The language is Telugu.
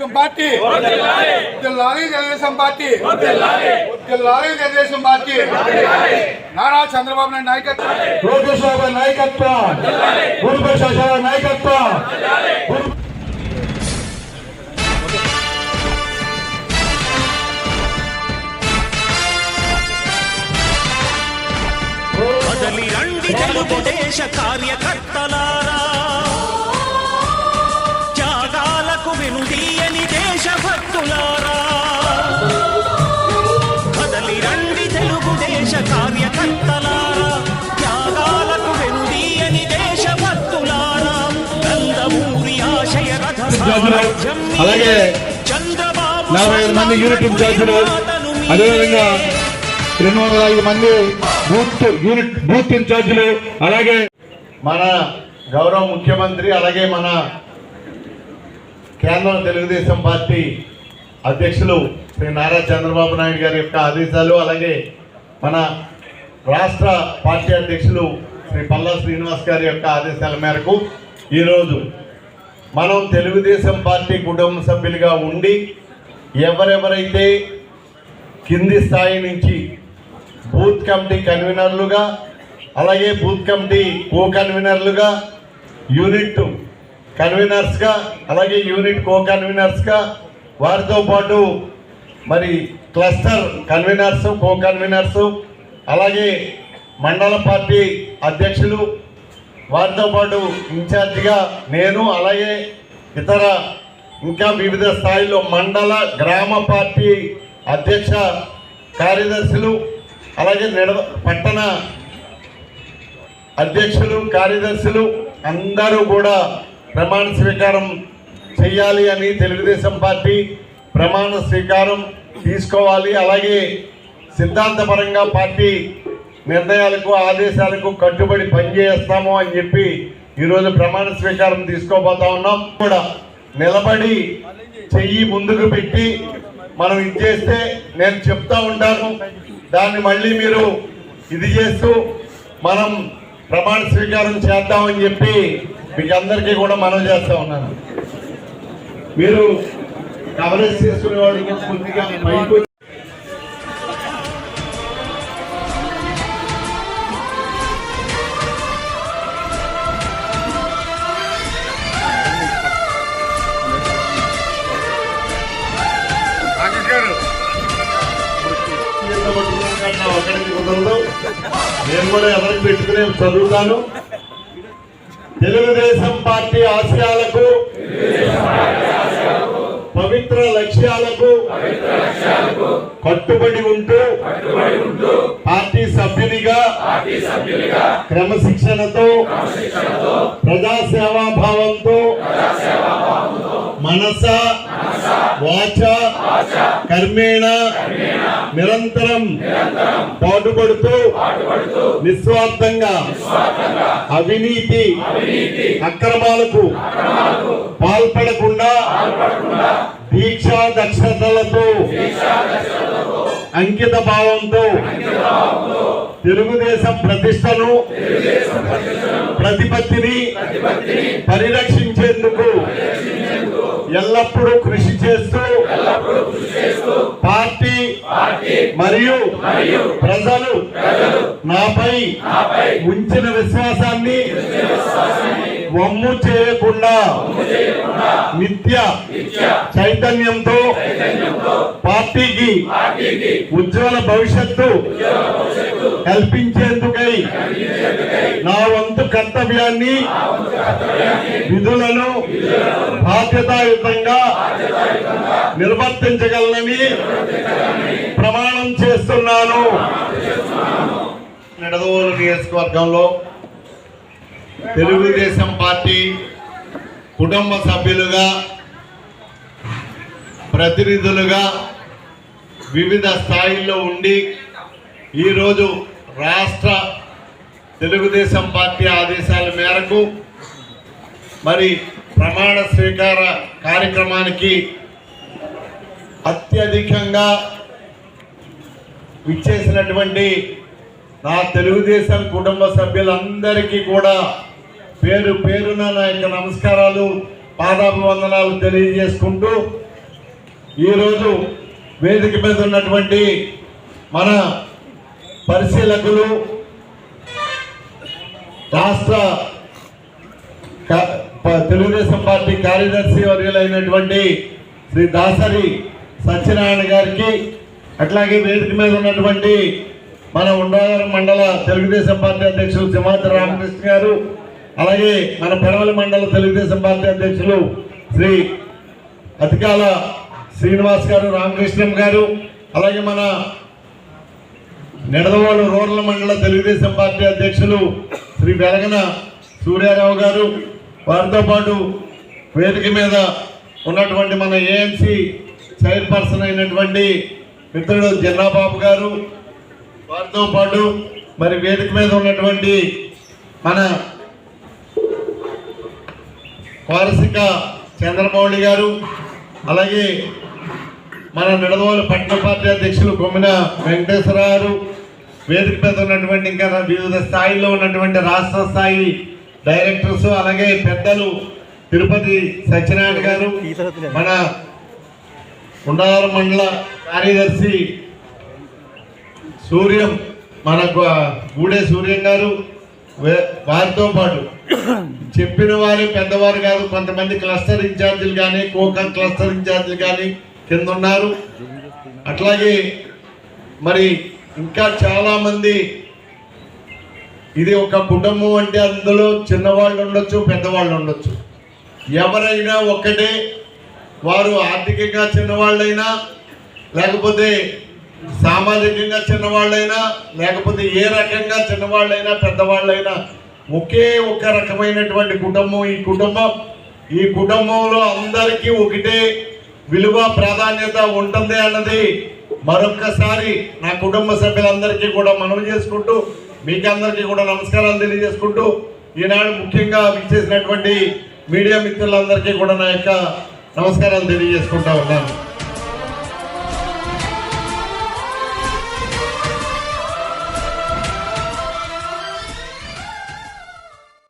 పార్టీ. వద్దులాలి తెలుగుదేశం పార్టీ. వద్దులాలి తెలుగుదేశం పార్టీ. నారా చంద్రబాబు నాయుడు నాయకత్వం. లోకేశ్వర నాయకత్వం. గురుప్రసాద్ నాయకత్వం. కదలి రండి తెలుగుదేశ కార్యకర్తలారా. దేశభక్తులారా. కదలి రండి తెలుగుదేశ కార్యకర్తలారా. త్యాగాలకు వెనుదీయని దేశభక్తులారా. నందమూరి ఆశయ రథ సారథ్యం మీదే. అలాగే చంద్రబాబు నలభై ఐదు మంది యూనిట్ ఇన్ఛార్జీలు. అదేవిధంగా రెండు వందల ఐదు మంది బూత్ యూనిట్ బూత్ ఇన్ఛార్జీలు అలాగే మన గౌరవ ముఖ్యమంత్రి అలాగే మన కేంద్రం తెలుగుదేశం పార్టీ అధ్యక్షులు శ్రీ నారా చంద్రబాబు నాయుడు గారి యొక్క ఆదేశాలు అలాగే మన రాష్ట్ర పార్టీ అధ్యక్షులు శ్రీ పల్లా శ్రీనివాస్ గారి యొక్క ఆదేశాల మేరకు ఈరోజు మనం తెలుగుదేశం పార్టీ కుటుంబ సభ్యులుగా ఉండి ఎవరెవరైతే కింది స్థాయి నుంచి బూత్ కమిటీ కన్వీనర్లుగా అలాగే బూత్ కమిటీ కో కన్వీనర్లుగా యూనిట్ కన్వీనర్స్గా అలాగే యూనిట్ కో కన్వీనర్స్గా వారితో పాటు మరి క్లస్టర్ కన్వీనర్స్ కో కన్వీనర్స్ అలాగే మండల పార్టీ అధ్యక్షులు వారితో పాటు ఇన్ఛార్జిగా నేను అలాగే ఇతర ఇంకా వివిధ స్థాయిలో మండల గ్రామ పార్టీ అధ్యక్ష కార్యదర్శులు అలాగే నిడ పట్టణ అధ్యక్షులు కార్యదర్శులు అందరూ కూడా ప్రమాణ స్వీకారం చేయాలి అని తెలుగుదేశం పార్టీ ప్రమాణ స్వీకారం తీసుకోవాలి. అలాగే సిద్ధాంతపరంగా పార్టీ నిర్ణయాలకు ఆదేశాలకు కట్టుబడి పనిచేస్తాము అని చెప్పి ఈరోజు ప్రమాణ స్వీకారం తీసుకోబోతా ఉన్నాం. కూడా నిలబడి చెయ్యి ముందుకు పెట్టి మనం ఇది చేస్తే నేను చెప్తా ఉంటాను. దాన్ని మళ్ళీ మీరు ఇది చేస్తూ మనం ప్రమాణ స్వీకారం చేద్దామని చెప్పి మీకు అందరికీ కూడా మనం చేస్తా ఉన్నాను. మీరు కవరేజ్ చేసుకునే వాళ్ళకి పైకి కుదరదు నేను కూడా ఎవరికి పెట్టుకునే చదువుతాను. తెలుగుదేశం పార్టీ ఆశయాలకు పవిత్ర లక్ష్యాలకు కట్టుబడి ఉంటూ పార్టీ సభ్యునిగా క్రమశిక్షణతో ప్రజాసేవా భావంతో మనస వాచ కర్మేణ నిరంతరం పాటుపడుతూ నిస్వార్థంగా అవినీతి అక్రమాలకు పాల్పడకుండా దీక్షా దక్షతలతో అంకిత భావంతో తెలుగుదేశం ప్రతిష్టను ప్రతిపత్తిని పరిరక్షించేందుకు ఎల్లప్పుడూ కృషి చేస్తూ పార్టీ మరియు ప్రజలు నాపై ఉంచిన విశ్వాసాన్ని వమ్ము చేయకుండా నిత్య చైతన్యంతో పార్టీకి ఉజ్వల భవిష్యత్తు కల్పించేందుకై నా వంతు కర్తవ్యాన్ని విధులను బాధ్యతాయుతంగా నిర్వర్తించగలనని ప్రమాణం చేస్తున్నాను. నిడదవోలు నియోజకవర్గంలో తెలుగుదేశం పార్టీ కుటుంబ సభ్యులుగా ప్రతినిధులుగా వివిధ స్థాయిల్లో ఉండి ఈరోజు రాష్ట్ర తెలుగుదేశం పార్టీ ఆదేశాల మేరకు మరి ప్రమాణ స్వీకార కార్యక్రమానికి అత్యధికంగా విచ్చేసినటువంటి నా తెలుగుదేశం కుటుంబ సభ్యులందరికీ కూడా పేరు పేరున నా యొక్క నమస్కారాలు పాదాభివందనాలు తెలియజేసుకుంటూ ఈరోజు వేదిక మీద ఉన్నటువంటి మన పరిశీలకులు రాష్ట్ర తెలుగుదేశం పార్టీ కార్యదర్శి వర్యులైనటువంటి శ్రీ దాసరి సత్యనారాయణ గారికి అట్లాగే వేదిక మీద ఉన్నటువంటి మన ఉండవరం మండల తెలుగుదేశం పార్టీ అధ్యక్షులు సింహాద్రి రామకృష్ణ గారు అలాగే మన పెరవలి మండల తెలుగుదేశం పార్టీ అధ్యక్షులు శ్రీ అతికాల శ్రీనివాస్ గారు రామకృష్ణం గారు అలాగే మన నిడదవోలు రూరల్ మండల తెలుగుదేశం పార్టీ అధ్యక్షులు శ్రీ వెలగన సూర్యారావు గారు వారితో పాటు వేదిక మీద ఉన్నటువంటి మన ఏఎంసీ చైర్పర్సన్ అయినటువంటి మిత్రుడు జిన్నాబాబు గారు వారితో పాటు మరి వేదిక మీద ఉన్నటువంటి మన వారసిక చంద్రమౌళి గారు అలాగే మన నిడదవోలు పట్టణ పార్టీ అధ్యక్షులు కొమ్మిన వెంకటేశ్వర గారు వేదిక మీద ఉన్నటువంటి ఇంకా వివిధ స్థాయిలో ఉన్నటువంటి రాష్ట్ర స్థాయి డైరెక్టర్స్ అలాగే పెద్దలు తిరుపతి సత్యనారాయణ గారు మన ఉండవరం మండల కార్యదర్శి సూర్యం మన గూడే సూర్యం గారు వారితో పాటు చెప్పిన వారే పెద్దవారు కాదు కొంతమంది క్లస్టర్ ఇన్ఛార్జీలు కానీ కోకా క్లస్టర్ ఇన్ఛార్జీలు కానీ కింద ఉన్నారు. అట్లాగే మరి ఇంకా చాలా మంది ఇది ఒక కుటుంబం అంటే అందులో చిన్నవాళ్ళు ఉండొచ్చు పెద్దవాళ్ళు ఉండొచ్చు. ఎవరైనా ఒక్కటే వారు ఆర్థికంగా చిన్నవాళ్ళైనా లేకపోతే సామాజికంగా చిన్నవాళ్ళైనా లేకపోతే ఏ రకంగా చిన్నవాళ్ళైనా పెద్దవాళ్ళైనా ఒకే ఒక రకమైనటువంటి కుటుంబం ఈ కుటుంబం ఈ కుటుంబంలో అందరికీ ఒకటే విలువ ప్రాధాన్యత ఉంటుంది అన్నది మరొక్కసారి నా కుటుంబ సభ్యులందరికీ కూడా మనవి చేసుకుంటూ మీకు అందరికీ కూడా నమస్కారాలు తెలియజేసుకుంటూ ఈనాడు ముఖ్యంగా విచ్చేసినటువంటి మీడియా మిత్రులందరికీ కూడా నా యొక్క నమస్కారాలు తెలియజేసుకుంటా ఉన్నాను.